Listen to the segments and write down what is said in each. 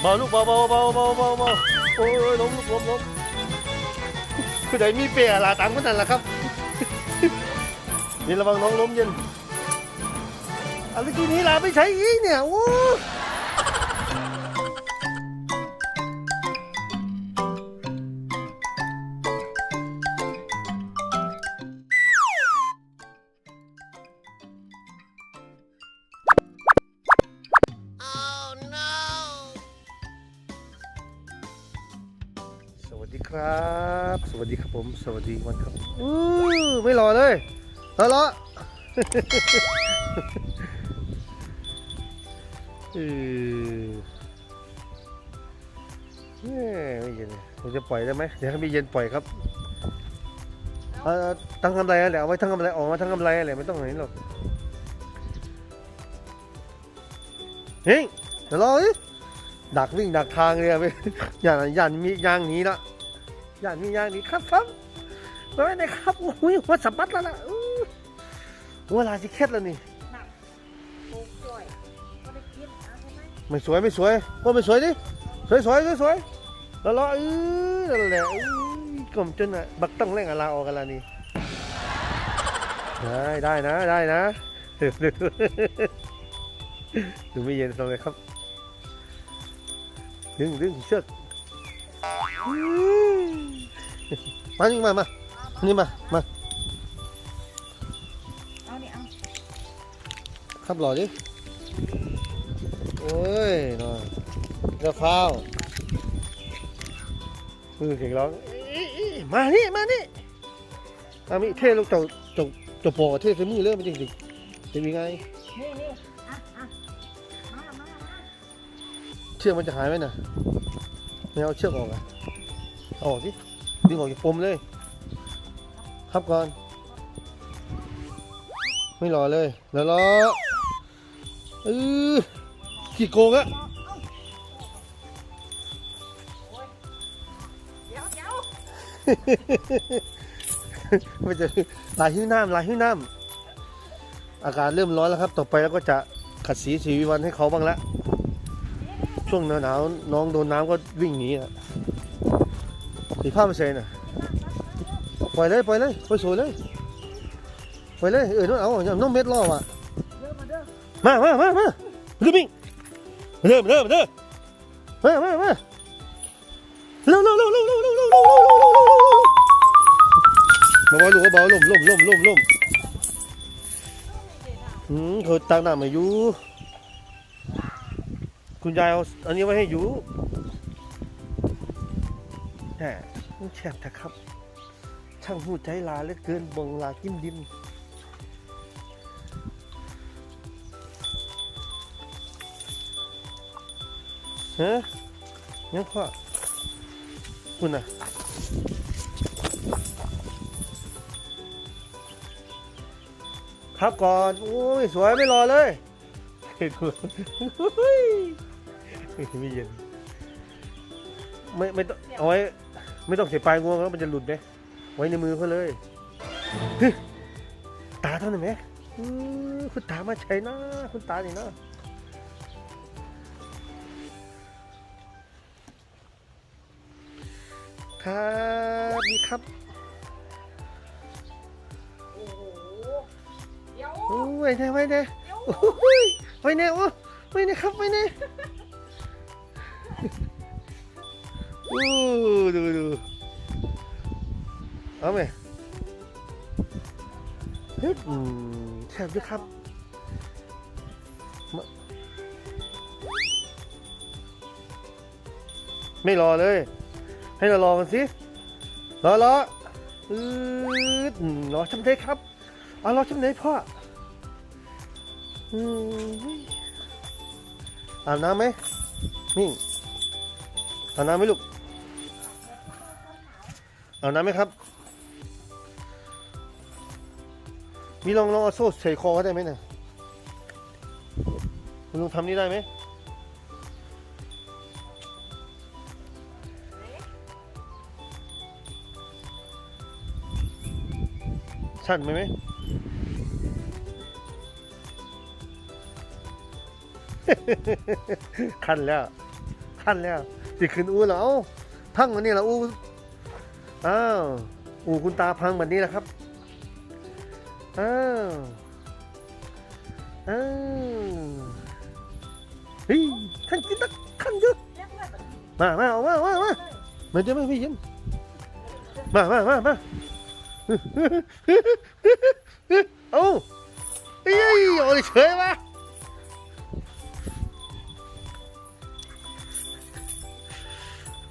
เบาลูกเบาเบาเบาเบาเบาเบาโอ้ยล้มลูกล้มล้มผู้ใดมีเปียลาตังคนนั้นล่ะครับ นี่ระวังน้องล้มเย็นอะไรทีนี้ลาไม่ใช่อีกเนี่ยโอ้ วัสดีครับผม สวัสดีวันครับอู้ไม่รอเลยรอรอเออแม่ไม่เย็นผมจะปล่อยได้ไหมเดี๋ยวให้มีเย็นปล่อยครับเออทั้งกำไรนั่นแหละเอาไว้ทั้งกำไรออกมาทั้งกำไรนั่นแหละไม่ต้องไหนหรอกเฮ้ยเดี๋ยวรอดิดักวิ่งดักทางเลยอะไปอย่าอย่ามียางหนี้ละ อย่ามียางนี้ครับครับไม่ได้ครับอุ้ยหัวสับปัดแล้วนะอู้เวลาจะเคล็ดแล้วนี่ไม่สวยไม่สวยก็ไม่สวยดิสวยสวยสวยสวยแล้วล้อเออนั่นแหละกลมจนอะบักต้องเร่งอะลาออกกันละนี่ได้ได้นะได้นะดูไม่เย็นตรงเลยครับดึงดึงเชือก มานี่มามานี่มามาเอานี่เอาขับหล่อดิโอ้ยนอนกระเพรามือเสียงร้องอี้อี้มานี่มานี่อามิเท่ลูกเจ้าเจ้าเจ้าปอกเท่ใส่มือเลยมันจริงๆจะมีไงนี่นี่อะอะมามามาเชือกมันจะหายไหมน่ะไม่เอาเชือกออกอะเอาออกสิ ดึงออกจากปมเลย ครับก่อน ไม่รอเลยแล้วรอเออขี้โกงอะเดี๋ยวเดี๋ยวมันจะลายหิ้วน้ำลายหิ้วน้ำอากาศเริ่มร้อนแล้วครับ ต่อไปแล้วก็จะขัดสีสีวิวันให้เขาบ้างละช่วงหนาวๆน้องโดนน้ำก็วิ่งหนีอะ สีผ้าไม่ใส่น่ะปล่อยเลยปล่อยเลยปล่อยสวยเลยปล่อยเลยเออน้องเอาอย่างน้องเม็ดล่อว่ะมามามามาเริ่มเริ่มเริ่มเริ่มมามามาเร็วเร็วเร็วเร็วเร็วเร็วเร็วเร็วเร็วเร็วเร็วมาบอยลูกเบาๆล่มล่มล่มล่มล่มอืมเขาตั้งหน้ามาอยู่คุณยายเอาอันนี้ไว้ให้อยู่แหม มันแฉบนะครับ ช่างหูใจลาเหลือเกินบงลากินดินฮะยังพ่อคุณน่ะครับก่อน โอ้ย สวยไม่รอเลยเฮ้ยไม่เย็น ไม่ ไม่ต้องเอาไว้ ไม่ต้องเสียปลายงวงแล้วมันจะหลุดไหมไว้ในมือเขาเลยฮึตาเท่านั้นไหมอื้อคุณตามาใช้นะคุณตานี่นะครับนี่ครับโอ้โหเดี๋ยวโอ้ยไว้แน่ไว้แน่เดี๋ยวโอ้ยไว้แน่โอ้ไว้แน่ครับไว้แน่โอ้ดูดูเอาไหมเฮ้ยอืมแซ่บด้วยครับไม่รอเลย ให้เรารอกันสิ รอรออืดอืมรอชำเทครับเอารอชำเทพ่อออาบน้ำไหมนี่อาบน้ำไหมลูก เอาน้ำไหมครับ มีลองลองเอาโซ่ใส่คอเขาได้ไหมเนี่ยคุณลุงทำนี่ได้ไหมสั้นไหมไหมขั้นแล้วขั้นแล้วสิขึ้นอูแล้วเอ้าพังวันนี้ละอู อ้าวอูคุณตาพังแบบนี้แหละครับ อ้าวอ้าวเฮ้ยขั้นกินตักขั้นเยอะเรียกมามาเอามามามามาเจะไมาพี่ยินมามามามาเอาเอ้ยเอาเฉยมา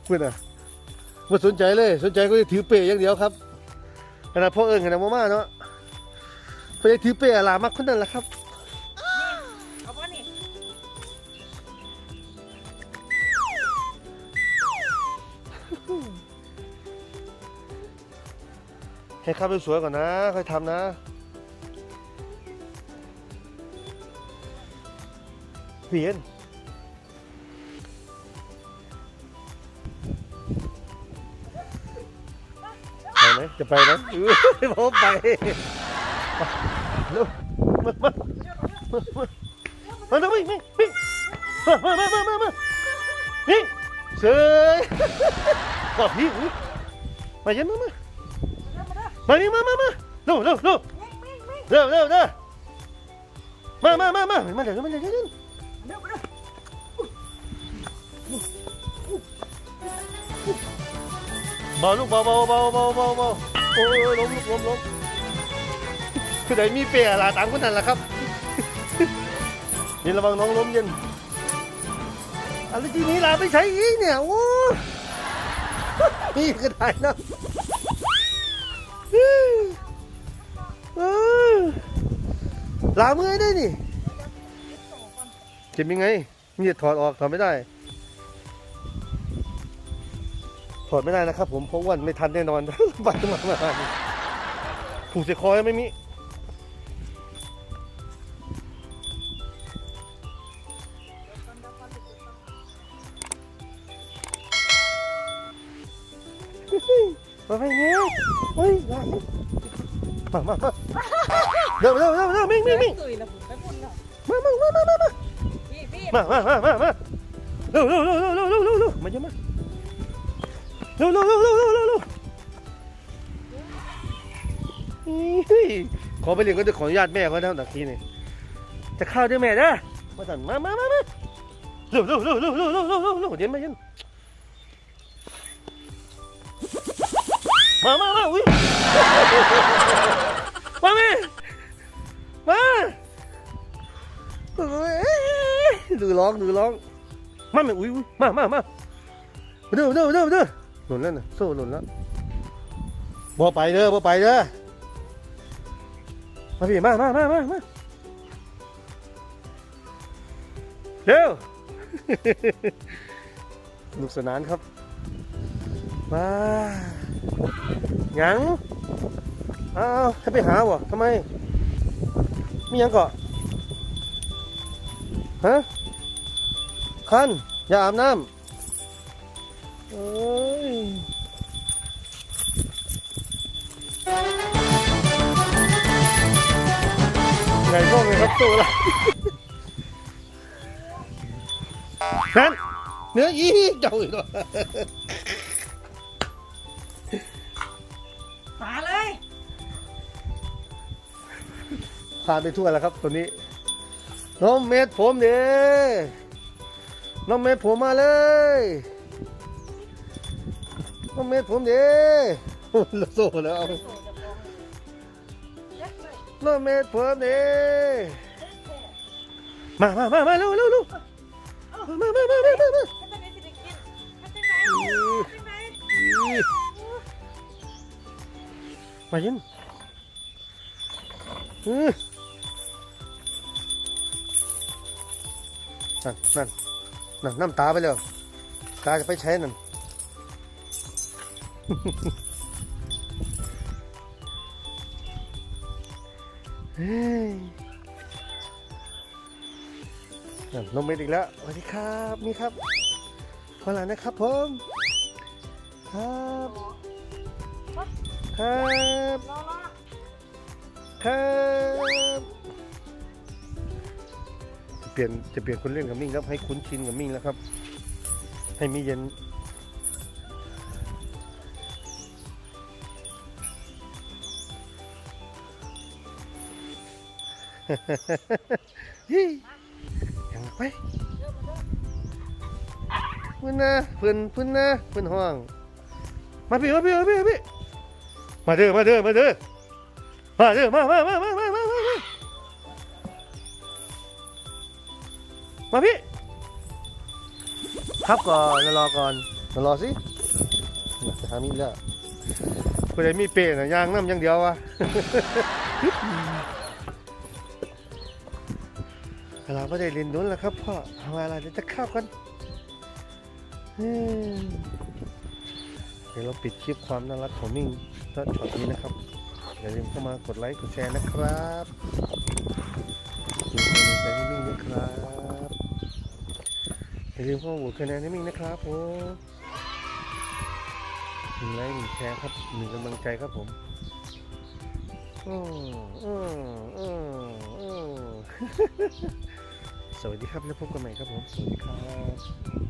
เพื่อนอะ ไม่สนใจเลย สนใจก็จะถือเปย์อย่างเดียวครับขนาดพ่อเอิญขนาดมาม่าเนาะไปถือเปย์อะลามักคนนั้นแหละครับเอาป่ะนี่ให้ข้าวไปสวยก่อนนะค่อยทำนะเปลี่ยน จะไปไหมเออผมไปเร็วมามามามามาวิ่งวิ่งวิ่งมามามามามาวิ่งเสยกอดพี่อุ๊ยมาเย็นมามาเร็วมาเด้อมานี่มามามาเร็วเร็วเร็ววิ่งวิ่งวิ่งเร็วเร็วเร็วมามามามามาเดี๋ยวมาเดี๋ยวเดี๋ยวเร็วมาเด้อเบาลูกเบาเบาเบาเบาเบาเบา โอ้ยล้มลูกล้มล้มคือไหนมีเปียลาตางคนนั้นแหละครับนี่ระวังน้องล้มเย็นอะไรทีนี้ลาไม่ใช้อีกเนี่ยโอ้นี่ก็ได้นะเออลามือได้นี่เจ็บยังไงมีจะถอดออกถอดไม่ได้ ถอดไม่ได้นะครับ ผมเพราะว่าไม่ทันแน่นอนไปมามาผูกเสียคอยไม่มีมาไปเนี่ยเฮ้ยมามามาเร็วเร็วเร็วเร็วมิ่งมิ่งมิ่งตุยแล้วผมไปพุ่นแล้วมามามามามามาพี่พี่มามามามามาเร็วเร็วเร็วเร็วเร็วเร็วเร็วเร็วมาเยอะมาเร็วเร็วเร็วเร็วเร็วเร็วขอไปเรียนก็จะขออนุญาตแม่เขาแล้วตะกี้นี่จะเข้าด้วยแม่เด้อมาสั่นมามามามาเร็วเร็วเร็วเร็วเร็วเร็วเร็วเร็วเร็วเย็นมาเย็นมามามาอุ้ยมาแม่มาดูร้องดูร้องมาแม่อุ้ยมามามาเร็วเร็วเร็วเร็วห ล่นแล้วนะโซ่หล่นแล้วบ่ไปเด้อบ่ไปเด้อมาพี่มามามามามาเร็วสนุกสนานครับมาหยังอ้าวให้ไปหาบ่ทำไมมีหยังเกาะฮะคันอย่าอาบน้ำ โอ้ยไงก็ไงครับตัวละนั่นเนื้อยี่เจ้าอีกแล้วหาเลยผ่าไปทั่วแล้วครับตัวนี้ น้องเม็ดผมเด้น้องเม็ดผมมาเลย น้ำเม็ดผมเด้ละโซ่แล้วเราเม็ดผมเด้มามามามาเร็วเร็วมามวมามามามามามายินนั่นนั่นนั่นน้ำตาไปแล้วตาจะไปใช้นั่น นั่นลงเม็ดอีกแล้วสวัสดีครับนี่ครับขอหลานนะครับผมครับครับครับเปลี่ยนจะเปลี่ยนคนเล่นกับมิ่งแล้วให้คุ้นชินกับมิ่งแล้วครับ ให้มีเย็น ยังไปเพื่อนนะเพื่อนเพื่อนนะเพื่อนห้อง มาพี่มาพี่มาพี่มาพี่มาเด้อมาเด้อมาเด้อมาเด้อมามามามามามามามามาพี่ครับก่อนรอก่อนรอสิจะหามีดแล้วคนใดมีเปรน่ะยางน้ำอยังเดียววะ เราก็ได้เรียนรู้แล้วครับพ่อทำอะไรเดี๋ยวจะเข้ากันเดี๋ยวเราปิดคลิปความน่ารักของมิ่งตอนช็อตนี้นะครับอย่าลืมเข้ามากดไลค์กดแชร์นะครับเป็นใจให้มิ่งนะครับอย่าลืมเข้ามาโหวตคะแนนให้มิ่งนะครับผมหนึ่งไลค์หนึ่งแชร์ครับหนึ่งกำลังใจครับผมอืมอืมอืมอืม สวัสดีครับแล้วพบกันใหม่ครับผม สวัสดีครับ